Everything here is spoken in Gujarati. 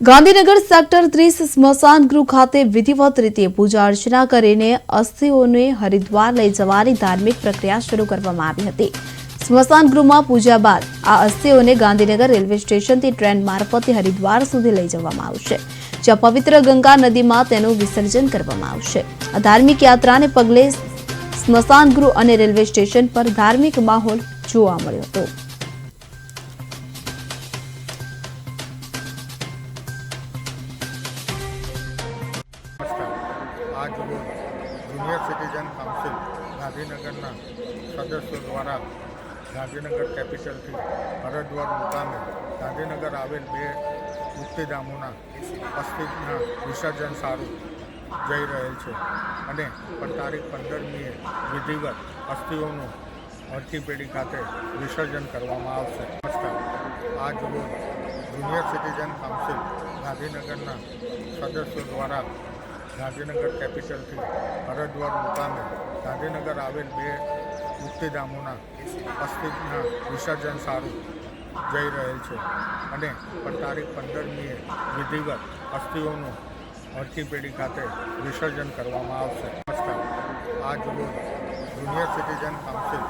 ગાંધીનગર સેક્ટર ત્રીસ સ્મશાન ગૃહ ખાતે વિધિવત રીતે પૂજા અર્ચના કરીને અસ્થિઓને હરિદ્વાર લઈ જવાની ધાર્મિક પ્રક્રિયા શરૂ કરવામાં આવી હતી. સ્મશાન ગૃહમાં પૂજા બાદ આ અસ્થિઓને ગાંધીનગર રેલવે સ્ટેશનથી ટ્રેન મારફતે હરિદ્વાર સુધી લઈ જવામાં આવશે, જ્યાં પવિત્ર ગંગા નદીમાં તેનું વિસર્જન કરવામાં આવશે. આ ધાર્મિક યાત્રાને પગલે સ્મશાન ગૃહ અને રેલવે સ્ટેશન પર ધાર્મિક માહોલ જોવા મળ્યો હતો. આજ રોજ જુનિયર સિટીઝન કાઉન્સિલ ગાંધીનગરના સદસ્યો દ્વારા ગાંધીનગર કેપિટલથી હરદ્વાર મુકામે ગાંધીનગર આવેલ બે મુક્તિધામોના અસ્તિત્વના વિસર્જન સારું જઈ રહેલ છે અને પણ તારીખ પંદરમીએ વિધિવત અસ્થિઓનું અરથી પેઢી ખાતે વિસર્જન કરવામાં આવશે. નમસ્કાર. આ રોજ જુનિયર સિટીઝન કાઉન્સિલ ગાંધીનગરના સદસ્યો દ્વારા ગાંધીનગર કેપિટલથી હરદ્વાર મુકામે ગાંધીનગર આવેલ બે મુક્તિધામોના અસ્તિત્વના વિસર્જન સારું જઈ રહેલ છે. અને પણ તારીખ પંદરમીએ વિધિવત અસ્થિઓનું પેઢી ખાતે વિસર્જન કરવામાં આવશે. નમસ્કાર. આજ રોજ જુનિયર સિટીઝન કાઉન્સિલ